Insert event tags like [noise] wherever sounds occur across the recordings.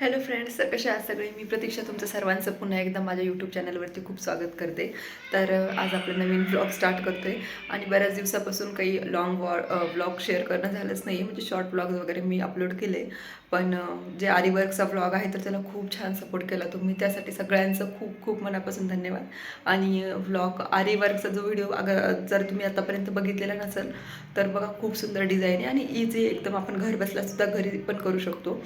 Hello friends कशा आहात सगळे? मी प्रतीक्षा तुमचं सर्वांचं पुन्हा एकदा माझ्या यूट्यूब चॅनलवरती खूप स्वागत करते. तर आज आपलं नवीन ब्लॉग स्टार्ट करतो आहे आणि बऱ्याच दिवसापासून काही लॉंग वॉ ब्लॉग शेअर करणं झालंच नाही म्हणजे शॉर्ट ब्लॉग्स वगैरे मी अपलोड केले. पण जे आरीवर्कचा ब्लॉग आहे तर त्याला खूप छान सपोर्ट केला तुम्ही. त्यासाठी सगळ्यांचं खूप खूप मनापासून धन्यवाद. आणि व्लॉग आरीवर्कचा जो व्हिडिओ अगर जर तुम्ही आतापर्यंत बघितलेला नसेल तर बघा खूप सुंदर डिझाईन आहे. आणि इझी एकदम आपण घर बसल्यासुद्धा घरी पण करू शकतो.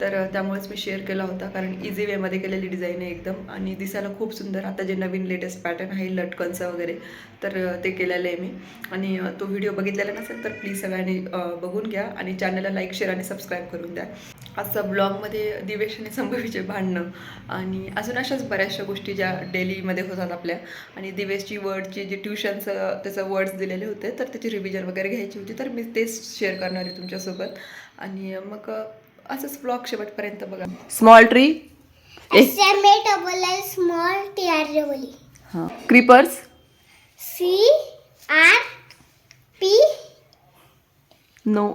तर त्यामुळेच मी शेअर केला होता कारण इझी वेमध्ये केलेली डिझाईन आहे एकदम. आणि दिसायला खूप सुंदर. आता जे नवीन लेटेस्ट पॅटर्न आहे लटकनचं वगैरे तर ते केलेलं आहे मी. आणि तो व्हिडिओ बघितलेला नसेल तर प्लीज सगळ्यांनी बघून घ्या. आणि चॅनलला लाईक शेअर आणि सबस्क्राईब करून द्या. आजचा ब्लॉगमध्ये दिवेश आणि संभवीचे भांडणं आणि अजून अशाच बऱ्याचशा गोष्टी ज्या डेलीमध्ये होतात आपल्या. आणि दिवेशची वर्डची जे ट्युशनचं त्याचं वर्ड्स दिलेले होते तर त्याची रिव्हिजन वगैरे घ्यायची होती तर मी तेच शेअर करणार आहे तुमच्यासोबत. आणि मग असंच ब्लॉग शेवटपर्यंत बघा. Small tree R double E. हां. Creepers C R P. No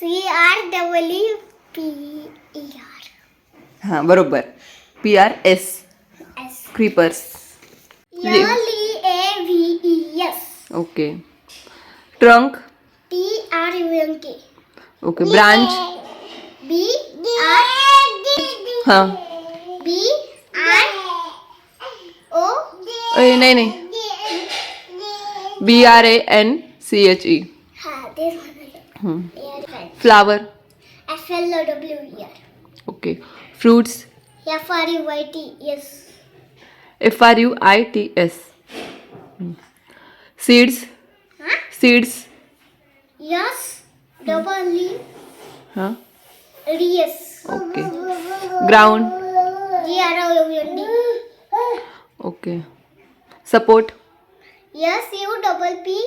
C R double E P E R हाँ बरोबर. P R S creepers L E A V E okay trunk T R U N K okay branch B R हाँ B R O नहीं नहीं B R A N C H E flower F L W R okay fruits F R U I T S F R U I T S seeds seeds yes double E हाँ S okay ground G R O U N D okay support yes U double P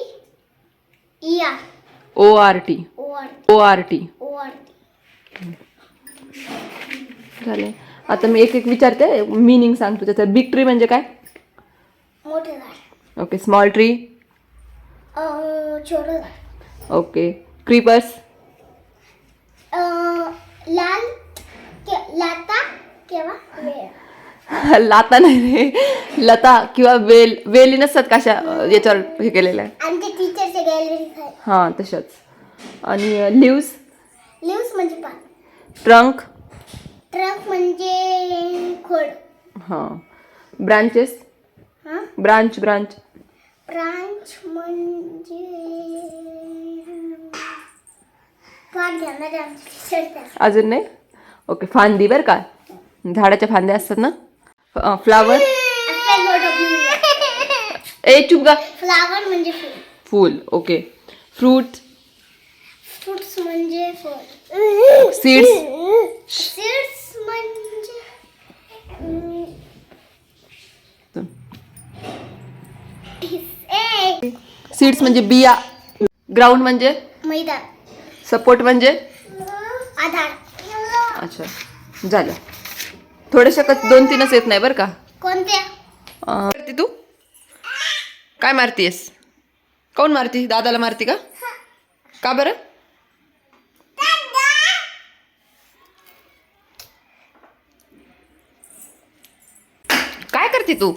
E R O R T O R T झाले आता मी एक एक विचारते. Meaning सांगतो त्याचं. Big tree म्हणजे काय? मोठं झाड. ओके स्मॉल ट्री अं, छोटं झाड. ओके क्रीपर्स लाल के लाता केव्हा? [laughs] लाता नाही रे. लता किंवा वेल वेली नसतात कशा याच्यावर हे केलेलं आहे हां तशाच. आणि लिव्स? लिव्स म्हणजे पान. ट्रंक? ट्रक म्हणजे खोड. हां. ब्रांचेस? हां? Branch branch. ब्रांच म्हणजे अजून नाही? ओके फांदी बरं का? झाडाच्या फांद्या असतात ना? फ्लावर? ए चुप गा. फ्लावर म्हणजे फूल. फूल ओके. फ्रूट? फ्रुट्स म्हणजे फळ. सीड्स? सीड्स म्हणजे ए. सीड्स म्हणजे बिया. ग्राउंड म्हणजे? मैदान सपोर्ट म्हणजे? आधार. अच्छा झालं. थोड्याशा दोन तीनच येत नाही बरं का? कोणत्या तू? काय मारतीयस? कोण मारती? दादाला मारती का? का बरं? काय करते तू?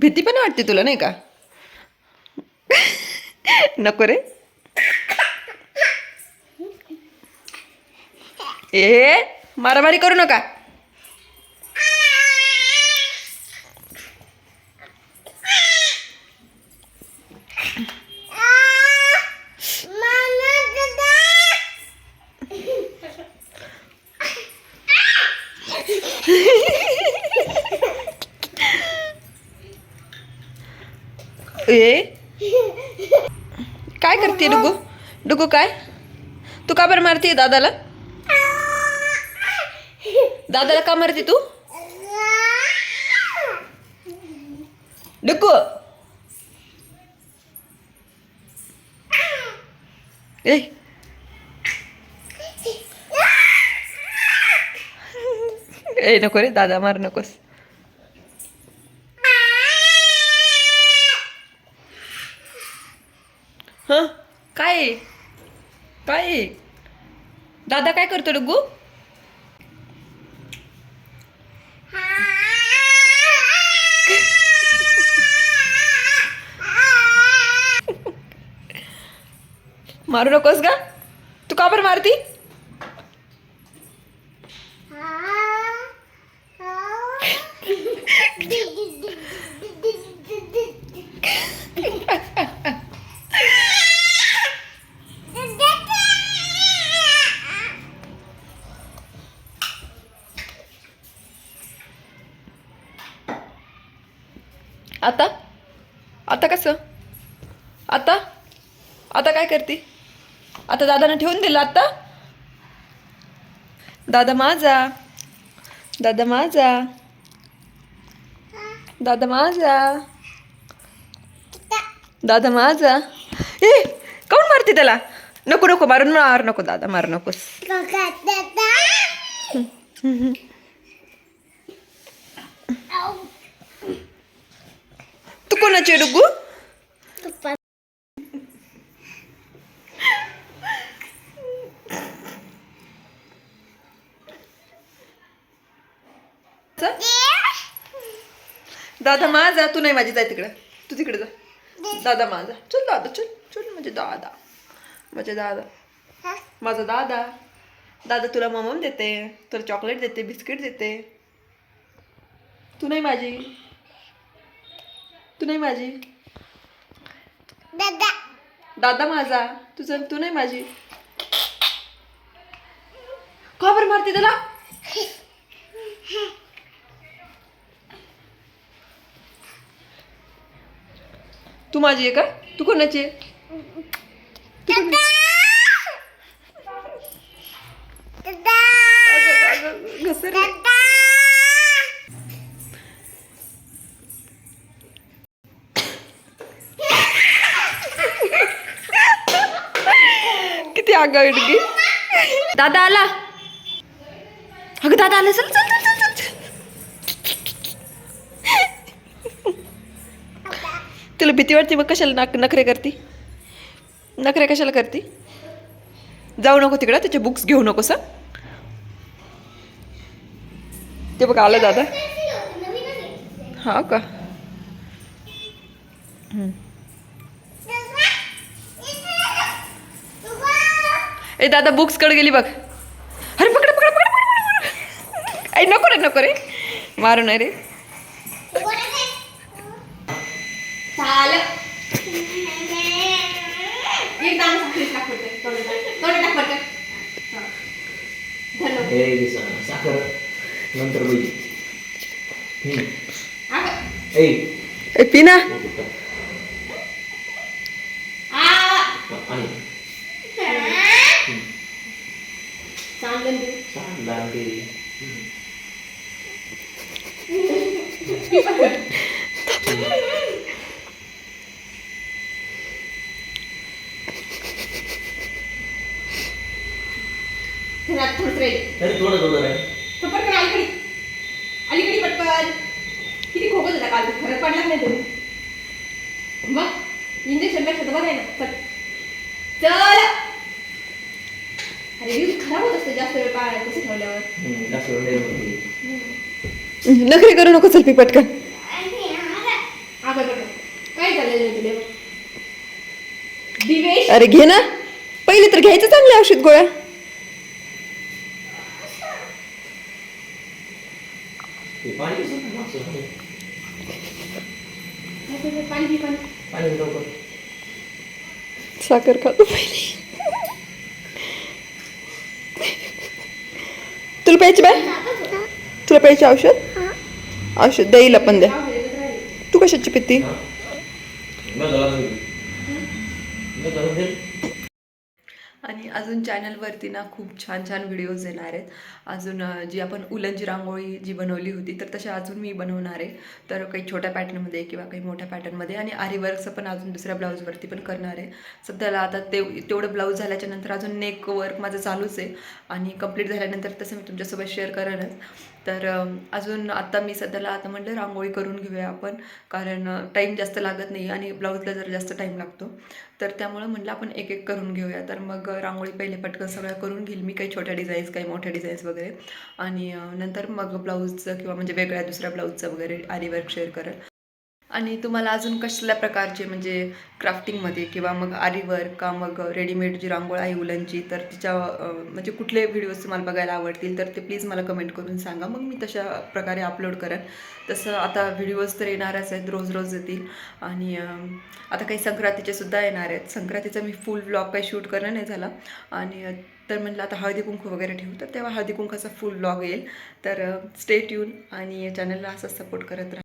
भीती पण वाटते तुला नाही का? नको रे. ए मारामारी करू नका. ए? [laughs] काय करते डुगू? डुगू काय? तू का बरं मारते दादाला? दादाला का मारते तू? डुकू ए? [laughs] ए नको रे दादा मार नकोस. हां? काय आहे? काय दादा काय करतो डुगू मारू नकोस का तू का बरं मारती? आता? आता कसं? आता? आता काय करते? आता दादानं ठेवून दिलं आता? दादा माझा. दादा माझा. दादा माझा. दादा माझा. ए काऊन मारते त्याला? नको नको मारून मार नको दादा मार नकोस. तू कोणाची आहे डुगू दादा माझा तू नाही माझी जाय तिकडे. तू तिकडे जा. दादा माझा. चल दादा चल चल म्हणजे दादा. म्हणजे दादा. माझा दादा. दादा तुला ममम देते तुला चॉकलेट देते बिस्किट देते. तू नाही माझी. तू नाही माझी? दादा. दादा माझा. तुझं तू नाही माझी. का बरं मारते त्याला? तू माझी आहे का? तू कोणाची आहे? किती आगा इडगी दादा आला. अगं दादा आला. चल चल चल चल चल. तुला भीती वाटते मग कशाला नाक नखरे करती? नखरे कशाला करती? जाऊ नको तिकडं त्याचे बुक्स घेऊ नकोस हं? ते बघ आलं दादा. हा का? ए दादा बुक्सकडे गेली बघ. अरे पकड पकड पकड पकड, ऐ नको रे नको रे. मारू नाही रे. नंतर पिना आणि सांगदान ते. तरी थोडं थोडं आहे अलीकडे. पटकन. किती खोकत होता काल. फरक पडला नाही तुम्ही मग इंजेक्शनपेक्षा तर बरं आहे ना. चल. अरे दिवस खराब होत असते जास्त वेळ पाळायला तसं ठेवल्यावर. हम्म, जास्त वेळ नाही होत. नखरे करू नको चल पी पटकन दादा काय चाललंय तुला? दिवेश? अरे घे ना. पहिले तर घ्यायचं चांगले औषध गोळ्या. ते पाणी कसं नाही मागचं पाणी. पाणी घे पाणी. पाणी लवकर. साखर खातो पहिली. प्यायची बाय? तुला प्यायची औषध? औषध देईल पण द्या तू कशाची पिती हा? मग झाला नाही. मग झालं नाही. आणि अजून चॅनलवरती ना खूप छान छान व्हिडिओज येणार आहेत. अजून जी आपण उलनची रांगोळी जी बनवली होती तर तशा अजून मी बनवणार आहे. तर काही छोट्या पॅटर्नमध्ये किंवा काही मोठ्या पॅटर्नमध्ये आणि आरीवर्कचं पण अजून दुसऱ्या ब्लाऊजवरती पण करणार आहे. सध्याला आता ते तेवढं ब्लाऊज झाल्याच्यानंतर अजून नेक वर्क माझं चालूच आहे. आणि कंप्लीट झाल्यानंतर तसं मी तुमच्यासोबत शेअर करेनच तर अजून आत्ता मी सध्याला आता म्हटलं रांगोळी करून घेऊया आपण कारण टाईम जास्त लागत नाही आणि ब्लाऊजला जर जास्त टाईम लागतो. तर त्यामुळं म्हटलं आपण एक एक करून घेऊया. तर मग रांगोळी पहिले पटकन सगळ्या करून घेईल मी काही छोट्या डिझाईन्स काही मोठ्या डिझाईन्स वगैरे. आणि नंतर मग ब्लाऊजचं किंवा म्हणजे वेगळ्या दुसऱ्या ब्लाऊजचं वगैरे आरीवर्क शेअर करेल. आणि तुम्हाला अजून कसल्या प्रकारचे म्हणजे क्राफ्टिंगमध्ये किंवा मग आरी का मग रेडीमेड जी रांगोळ आहे उलनची तर तिच्या म्हणजे कुठले व्हिडिओज तुम्हाला बघायला आवडतील तर ते प्लीज मला कमेंट करून सांगा. मग मी तशा प्रकारे अपलोड करेन. तसं आता व्हिडिओज तर येणारच आहेत रोज रोज येतील. आणि आता काही संक्रांतीचे सुद्धा येणार आहेत. संक्रांतीचा मी फुल ब्लॉग काही शूट करणं नाही झाला. आणि तर म्हटलं आता हळदी कुंकू वगैरे ठेवू तर तेव्हा हळदी कुंकूचा फुल ब्लॉग येईल. तर स्टेट ट्यून आणि चॅनलला असं सपोर्ट करत राहा.